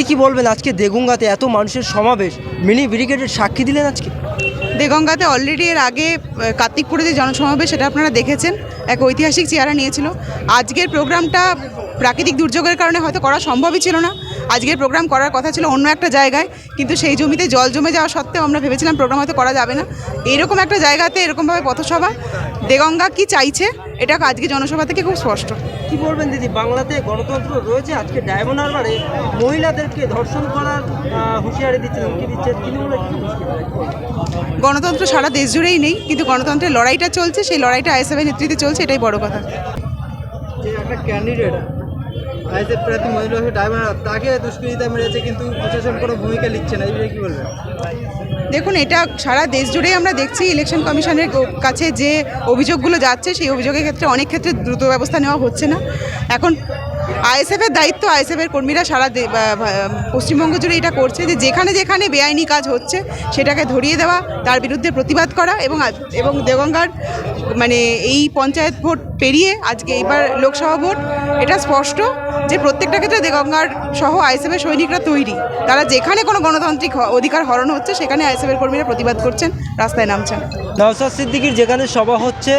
দিদি কি বলবেন? আজকে দেগুঙ্গাতে এত মানুষের সমাবেশ। মিনি ব্রিগেডের সাক্ষী দিলেন আজকে। দেগঙ্গাতে অলরেডি এর আগে কার্তিকপুরে যে জনসমাবেশ, সেটা আপনারা দেখেছেন। এক ঐতিহাসিক চেহারা নিয়েছিল। আজকের প্রোগ্রামটা প্রাকৃতিক দুর্যোগের কারণে হয়তো করা সম্ভবই ছিল না। আজকের প্রোগ্রাম করার কথা ছিল অন্য একটা জায়গায়। কিন্তু সেই জমিতে জল জমে যাওয়া সত্ত্বেও আমরা ভেবেছিলাম প্রোগ্রাম হয়তো করা যাবে না। এরকম একটা জায়গাতে এরকমভাবে পথসভা। দেগঙ্গা কি চাইছে? এটা আজকে জনসভা থেকে খুব স্পষ্ট। কি বলবেন দিদি? বাংলাতে গণতন্ত্র রয়েছে আজকে ডায়মন্ড হারবারে মহিলাদেরকে ধর্ষণ করার হুঁশিয়ারি দিচ্ছে হুমকি দিচ্ছে তৃণমূলের কি গণতন্ত্র সারা দেশ জুড়েই নেই কিন্তু গণতন্ত্রের লড়াইটা চলছে সেই লড়াইটা আইএসএফের নেতৃত্বে চলছে এটাই বড় কথা। যে একটা ক্যান্ডিডেট আইসেফ প্রার্থী মহিলা ড্রাইভার তাকে দুষ্কৃতিতা মেরেছে, কিন্তু প্রশাসন কোনো ভূমিকা নিচ্ছে না, এই বিষয়ে কী বলবেন? দেখুন, এটা সারা দেশ জুড়েই আমরা দেখছি ইলেকশন কমিশনের কাছে যে অভিযোগগুলো যাচ্ছে, সেই অভিযোগের ক্ষেত্রে অনেক ক্ষেত্রে দ্রুত ব্যবস্থা নেওয়া হচ্ছে না। এখন আইএসএফের দায়িত্ব, আইএসএফের কর্মীরা সারা পশ্চিমবঙ্গ জুড়ে এটা করছে যে যেখানে যেখানে বেআইনি কাজ হচ্ছে সেটাকে ধরিয়ে দেওয়া, তার বিরুদ্ধে প্রতিবাদ করা এবং এবং দেগঙ্গার মানে এই পঞ্চায়েত ভোট পেরিয়ে আজকে এইবার লোকসভা ভোট, এটা স্পষ্ট যে প্রত্যেকটা ক্ষেত্রে দেগঙ্গার সহ আইএসএফের সৈনিকরা তৈরি। তারা যেখানে কোনো গণতান্ত্রিক অধিকার হরণ হচ্ছে, সেখানে আইএসএফের কর্মীরা প্রতিবাদ করছেন, রাস্তায় নামছেন। নওসাদ সিদ্দিকির যেখানে সভা হচ্ছে,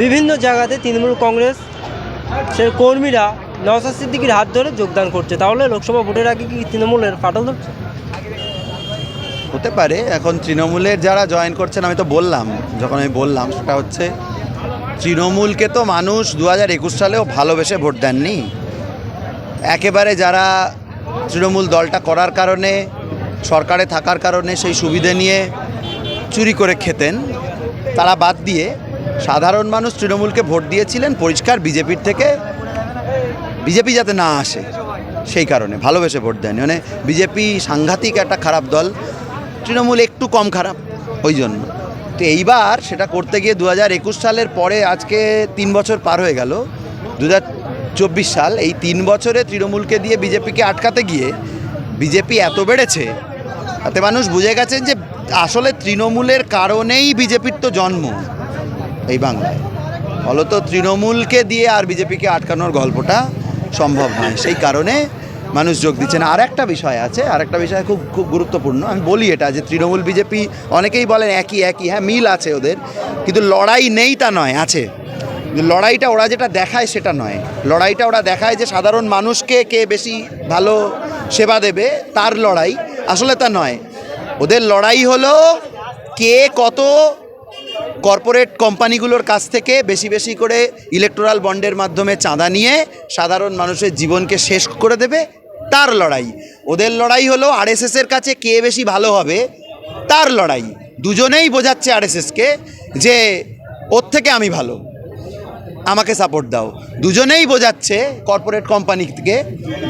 বিভিন্ন জায়গাতে তৃণমূল কংগ্রেস সে কর্মীরা নওসাদ সিদ্দিকির হাত ধরে যোগদান করছে। তাহলে লোকসভা ভোটের আগে কি তৃণমূলের ফাটল ধরছে? হতে পারে। এখন তৃণমূলের যারা জয়েন করছেন, আমি তো বললাম, যখন আমি বললাম, সেটা হচ্ছে তৃণমূলকে তো মানুষ দু হাজার একুশ সালেও ভালোবেসে ভোট দেননি। একেবারে যারা তৃণমূল দলটা করার কারণে, সরকারে থাকার কারণে সেই সুবিধে নিয়ে চুরি করে খেতেন, তারা বাদ দিয়ে সাধারণ মানুষ তৃণমূলকে ভোট দিয়েছিলেন, পরিষ্কার বিজেপির থেকে। বিজেপি যাতে না আসে, সেই কারণে ভালোবেসে ভোট দেয়নি। মানে বিজেপি সাংঘাতিক একটা খারাপ দল, তৃণমূল একটু কম খারাপ, ওই জন্য। তো এইবার সেটা করতে গিয়ে দু হাজার একুশ সালের পরে আজকে তিন বছর পার হয়ে গেল। দু চব্বিশ সাল, এই তিন বছরে তৃণমূলকে দিয়ে বিজেপিকে আটকাতে গিয়ে বিজেপি এত বেড়েছে, তাতে মানুষ বুঝে গেছেন যে আসলে তৃণমূলের কারণেই বিজেপির তো জন্ম। এই বাংলায়। ফলত তৃণমূলকে দিয়ে আর বিজেপিকে আটকানোর গল্পটা সম্ভব নয়। সেই কারণে মানুষ যোগ দিচ্ছেন আর একটা বিষয় আছে আর একটা বিষয় খুব খুব গুরুত্বপূর্ণ। আমি বলি এটা যে তৃণমূল, বিজেপি অনেকেই বলেন একই একই হ্যাঁ মিল আছে ওদের। কিন্তু লড়াই নেই তা নয়, আছে। লড়াইটা ওরা যেটা দেখায় সেটা নয়। লড়াইটা ওরা দেখায় যে সাধারণ মানুষকে কে বেশি ভালো সেবা দেবে, তার লড়াই। আসলে তা নয়। ওদের লড়াই হলো কে কত কর্পোরেট কোম্পানিগুলোর কাছ থেকে বেশি বেশি করে ইলেকটোরাল বন্ডের মাধ্যমে চাঁদা নিয়ে সাধারণ মানুষের জীবনকে শেষ করে দেবে তার লড়াই। ওদের লড়াই হলো আরএসএসের কাছে কে বেশি ভালো হবে তার লড়াই। দুজনেই বোঝাচ্ছে আরএসএসকে যে ওর থেকে আমি ভালো। আমাকে সাপোর্ট দাও। দুজনেই বোঝাচ্ছে কর্পোরেট কোম্পানি থেকে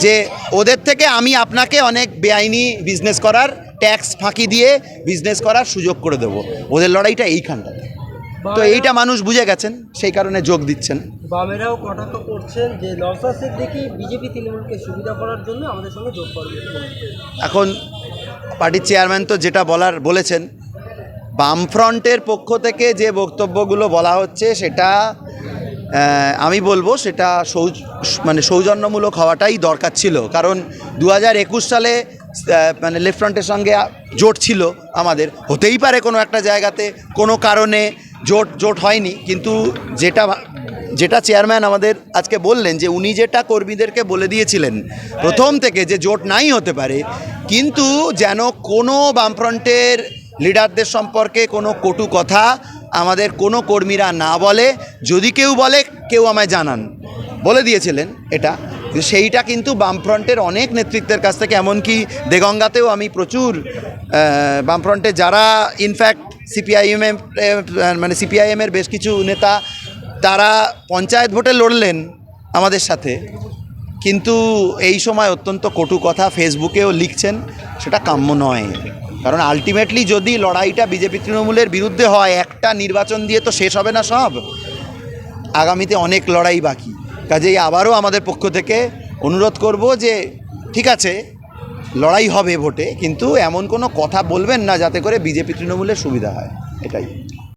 যে ওদের থেকে আমি আপনাকে অনেক বেআইনি বিজনেস করার ট্যাক্স ফাঁকি দিয়ে বিজনেস করার সুযোগ করে দেবো। ওদের লড়াইটা এইখানটাতে। তো এইটা মানুষ বুঝে গেছেন সেই কারণে যোগ দিচ্ছেন। বামেরাও কটাক্ষ করছেন যে নওসাদ সিদ্দিকি বিজেপি তৃণমূলকে সুবিধা করার জন্য আমাদের সঙ্গে যোগ করবে এখন পার্টির চেয়ারম্যান তো যেটা বলার বলেছেন বামফ্রন্টের পক্ষ থেকে যে বক্তব্যগুলো বলা হচ্ছে সেটা আমি বলব সেটা সৌজ মানে সৌজন্যমূলক হওয়াটাই দরকার ছিল। কারণ দু হাজার একুশ সালে মানে লেফট ফ্রন্টের সঙ্গে জোট ছিল আমাদের। হতেই পারে কোনো একটা জায়গাতে কোনো কারণে জোট জোট হয়নি, কিন্তু যেটা যেটা চেয়ারম্যান আমাদের আজকে বললেন যে উনি যেটা কর্মীদেরকে বলে দিয়েছিলেন, প্রথম থেকে যে জোট নাই হতে পারে, কিন্তু যেন কোনো বামফ্রন্টের লিডারদের সম্পর্কে কোনো কটু কথা আমাদের কোনো কর্মীরা না বলে, যদি কেউ বলে, কেউ আমায় জানান। বলে দিয়েছিলেন এটা সেইটা কিন্তু বামফ্রন্টের অনেক নেতৃত্বের কাছ থেকে, এমনকি দেগঙ্গাতেও আমি প্রচুর বামফ্রন্টে যারা ইনফ্যাক্ট সিপিআইএম মানে সিপিআইএমের বেশ কিছু নেতা, তারা পঞ্চায়েত ভোটে লড়লেন আমাদের সাথে। কিন্তু এই সময় অত্যন্ত কটু কথা ফেসবুকেও লিখছেন, সেটা কাম্য নয়। কারণ আলটিমেটলি যদি লড়াইটা বিজেপি তৃণমূলের বিরুদ্ধে হয়, একটা নির্বাচন দিয়ে তো শেষ হবে না সব। আগামীতে অনেক লড়াই বাকি। কাজেই আবারও আমাদের পক্ষ থেকে অনুরোধ করব যে, ঠিক আছে লড়াই হবে ভোটে, কিন্তু এমন কোনো কথা বলবেন না যাতে করে বিজেপি তৃণমূলের সুবিধা হয়। এটাই।